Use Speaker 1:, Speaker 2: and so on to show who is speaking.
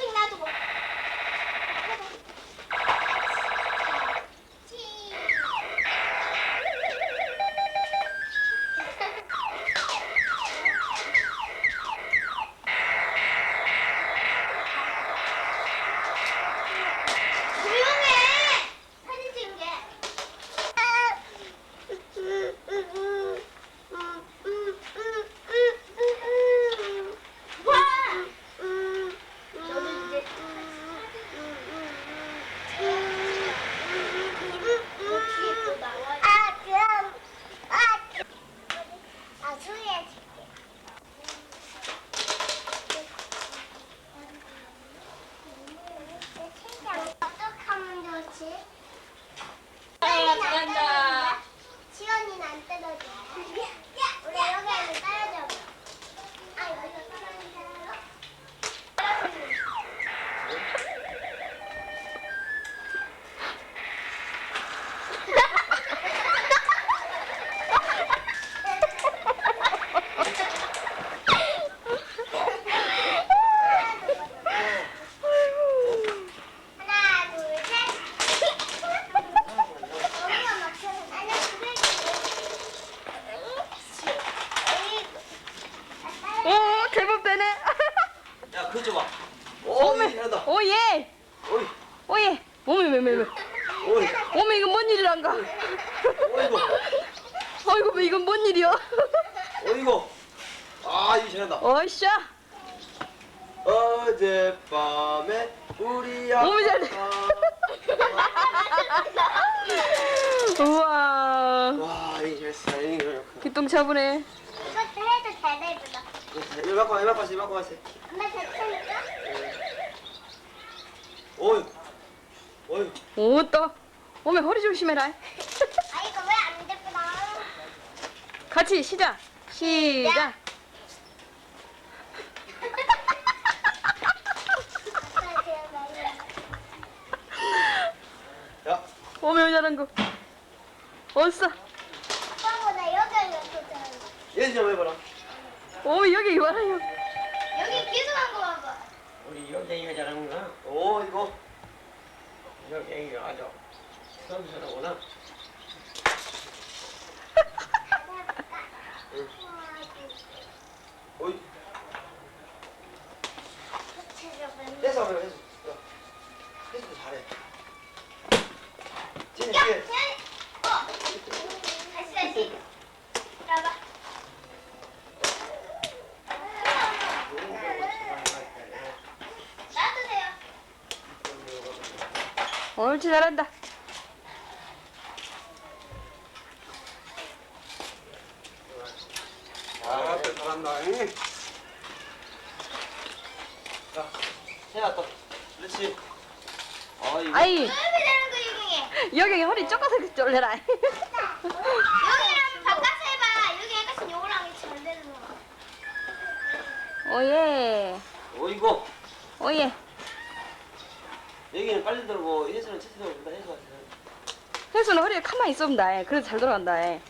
Speaker 1: 你拿走 야,
Speaker 2: 그거 줘봐. 오, 이 잘한다.
Speaker 3: 오예
Speaker 2: 오이,
Speaker 3: 오예. 어메 메메 메.
Speaker 2: 오이,
Speaker 3: 어메 이건 뭔 일이란가.
Speaker 2: 오이고,
Speaker 3: 어이구 뭐 이건 뭔 일이야.
Speaker 2: 오이고. 아, 이 잘한다.
Speaker 3: 어이샤.
Speaker 2: 어젯밤에 우리
Speaker 3: 너무 잘해. 우와.
Speaker 2: 와, 이 잘했어. 이거
Speaker 3: 기똥 차분해.
Speaker 1: 이것도 해도 잘 되구나.
Speaker 2: 이 거 갖고 와, 이거 갖고 와, 이거 갖고 와.
Speaker 1: 엄마 괜찮을까?
Speaker 2: 오이, 오이.
Speaker 3: 오또. 어메 허리 조심해라.
Speaker 1: 아, 이거 왜 안 됐구나.
Speaker 3: 같이 시작. 시작.
Speaker 1: 아빠 제일 많이
Speaker 2: 야,
Speaker 3: 어메 잘한 거. 어싸.
Speaker 1: 아빠보다 여기가 더 잘해.
Speaker 2: 얘좀 해봐라.
Speaker 3: 어메 여기 이봐라요.
Speaker 4: 여기 기술한 거 봐봐.
Speaker 5: 우리 여경이가 잘하는구나.
Speaker 2: 오, 이거.
Speaker 5: 여경이가 아주 선수하구나.
Speaker 2: 오이. 해서 해봐, 해서. 잘해. 진이.
Speaker 4: 다시 다시. 잡아. 놔두세요.
Speaker 3: 옳지 잘한다.
Speaker 2: 아, 잘한다. 응. 자, 해야 또. 그렇지. 아이고.
Speaker 3: 아이
Speaker 4: 왜 되는 거 유경이?
Speaker 3: 여기 허리 쪼까서 쫄래라.
Speaker 4: 여기랑 바꿔서 해봐. 여기 약간 요거랑 잘 되는 거.
Speaker 3: 오예.
Speaker 2: 오이고.
Speaker 3: 오예.
Speaker 2: 여기는 빨리 들고, 예수는 채팅을 보다 해서.
Speaker 3: 혜수는 허리에 가만히 있으면 다 해. 그래서 잘 돌아간다. 해.